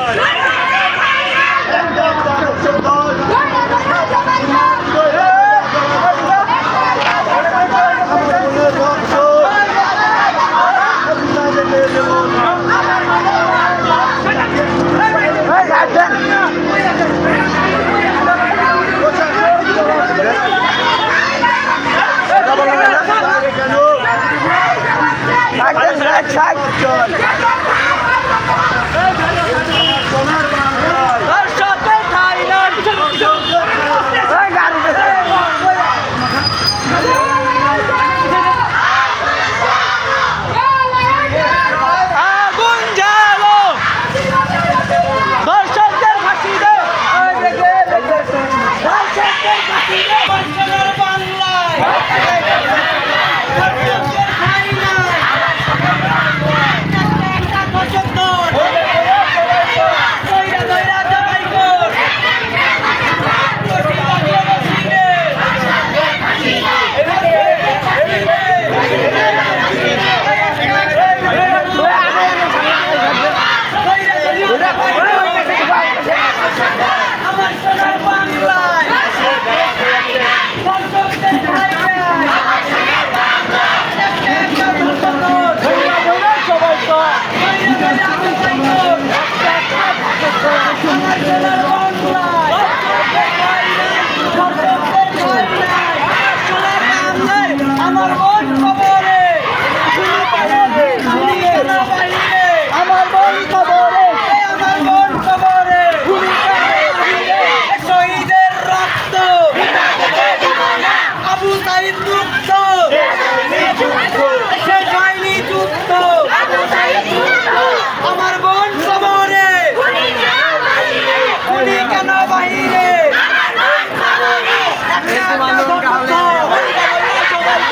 Bye. বাংলায়।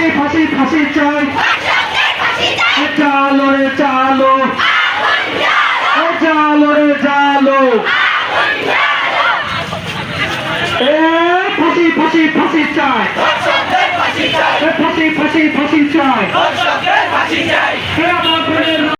ফাঁসি ফাঁসি ফাঁসি চাই। চালো রে চালো চালো রে চালো এ ফাঁসি ফাঁসি ফাঁসি চাই। ফাঁসি ফাঁসি ফাঁসি